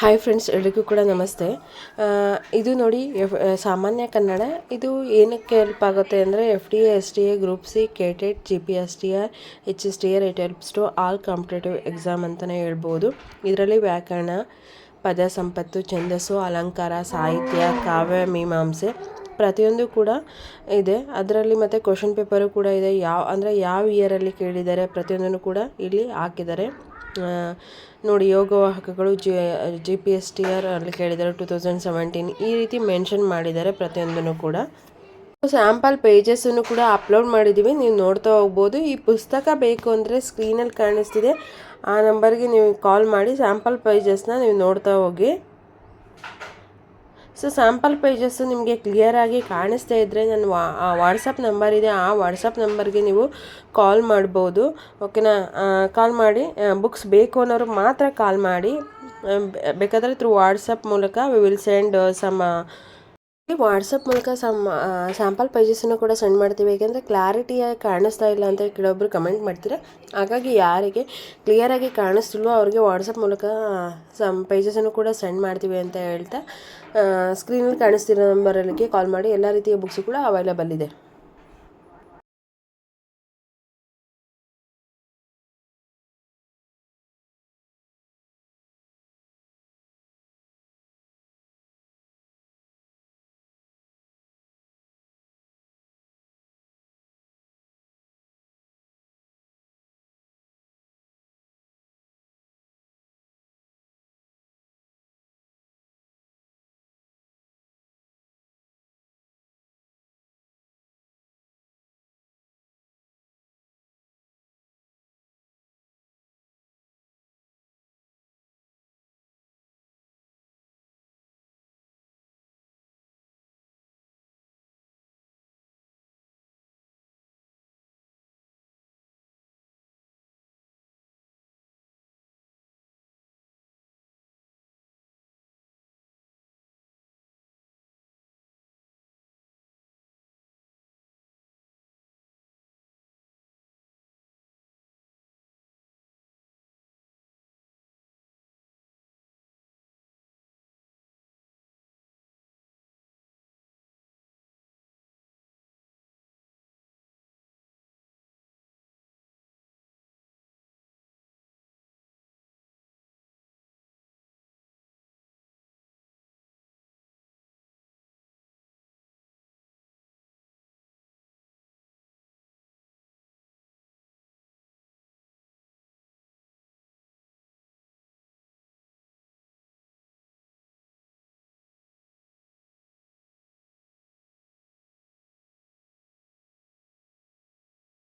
Hi friends ಎಲ್ರಿಗೂ ಕೂಡ ನಮಸ್ತೆ. ಇದು ನೋಡಿ, ಎಫ್ ಸಾಮಾನ್ಯ ಕನ್ನಡ. ಇದು ಏನಕ್ಕೆ ಹೆಲ್ಪ್ ಆಗುತ್ತೆ ಅಂದರೆ F D A S D A group C KTET G P S T R H S T R it helps to all competitive exam ಅಂತಲೇ ಹೇಳ್ಬೋದು. ಇದರಲ್ಲಿ ವ್ಯಾಕರಣ ಪದ ಸಂಪತ್ತು ಛಂದಸ್ಸು, ಅಲಂಕಾರ, ಸಾಹಿತ್ಯ, ಕಾವ್ಯ, ಮೀಮಾಂಸೆ ಪ್ರತಿಯೊಂದು ಕೂಡ ಇದೆ. ಅದರಲ್ಲಿ ಮತ್ತು ಕ್ವಶನ್ ಪೇಪರು ಕೂಡ ಇದೆ. ಯಾವ, ಅಂದರೆ ಯಾವ ಇಯರಲ್ಲಿ ಕೇಳಿದ್ದಾರೆ ಪ್ರತಿಯೊಂದನ್ನು ಕೂಡ ಇಲ್ಲಿ ಹಾಕಿದ್ದಾರೆ. ನೋಡಿ ಯೋಗವಾಹಕಗಳು G G P S T R ಅಲ್ಲಿ ಕೇಳಿದ್ದಾರೆ ಟೂ ತೌಸಂಡ್ ಸೆವೆಂಟೀನ್ ಈ ರೀತಿ ಮೆನ್ಷನ್ ಮಾಡಿದ್ದಾರೆ ಪ್ರತಿಯೊಂದನ್ನು ಕೂಡ. ಸ್ಯಾಂಪಲ್ ಪೇಜಸ್ಸನ್ನು ಕೂಡ ಅಪ್ಲೋಡ್ ಮಾಡಿದ್ದೀವಿ. ನೀವು ನೋಡ್ತಾ ಹೋಗ್ಬೋದು. ಈ ಪುಸ್ತಕ ಬೇಕು ಅಂದರೆ ಸ್ಕ್ರೀನಲ್ಲಿ ಕಾಣಿಸ್ತಿದೆ. ಆ ನಂಬರ್ಗೆ ನೀವು ಕಾಲ್ ಮಾಡಿ ಸ್ಯಾಂಪಲ್ ಪೇಜಸ್ನ ನೀವು ನೋಡ್ತಾ ಹೋಗಿ. ಸೊ ಸ್ಯಾಂಪಲ್ ಪೇಜಸ್ಸು ನಿಮಗೆ ಕ್ಲಿಯರಾಗಿ ಕಾಣಿಸ್ತಾ ಇದ್ದರೆ ನನ್ನ ವಾ ವಾಟ್ಸಪ್ ನಂಬರ್ ಇದೆ. ಆ ವಾಟ್ಸಪ್ ನಂಬರ್ಗೆ ನೀವು ಕಾಲ್ ಮಾಡ್ಬೋದು. ಓಕೆನಾ ಕಾಲ್ ಮಾಡಿ ಬುಕ್ಸ್ ಬೇಕು ಅನ್ನೋರು ಮಾತ್ರ ಕಾಲ್ ಮಾಡಿ. ಬೇಕಾದರೆ ಥ್ರೂ ವಾಟ್ಸಪ್ ಮೂಲಕ we will send some WhatsApp ಮೂಲಕ ಸಮ್ ಸ್ಯಾಂಪಲ್ ಪೈಜಸನ್ನು ಕೂಡ ಸೆಂಡ್ ಮಾಡ್ತೀವಿ. ಏಕೆಂದರೆ ಕ್ಲಾರಿಟಿಯಾಗಿ ಕಾಣಿಸ್ತಾ ಇಲ್ಲ ಅಂತ ಕೆಲವೊಬ್ಬರು ಕಮೆಂಟ್ ಮಾಡ್ತೀರಾ? ಹಾಗಾಗಿ ಯಾರಿಗೆ ಕ್ಲಿಯರಾಗಿ ಕಾಣಿಸ್ತಿಲ್ವೋ ಅವ್ರಿಗೆ ವಾಟ್ಸಪ್ ಮೂಲಕ ಸಮ್ ಪೈಜಸನ್ನು ಕೂಡ ಸೆಂಡ್ ಮಾಡ್ತೀವಿ ಅಂತ ಹೇಳ್ತಾ ಸ್ಕ್ರೀನಲ್ಲಿ ಕಾಣಿಸ್ತಿರೋ ನಂಬರಲ್ಲಿಗೆ ಕಾಲ್ ಮಾಡಿ. ಎಲ್ಲ ರೀತಿಯ ಬುಕ್ಸು ಕೂಡ ಅವೈಲೇಬಲ್ ಇದೆ.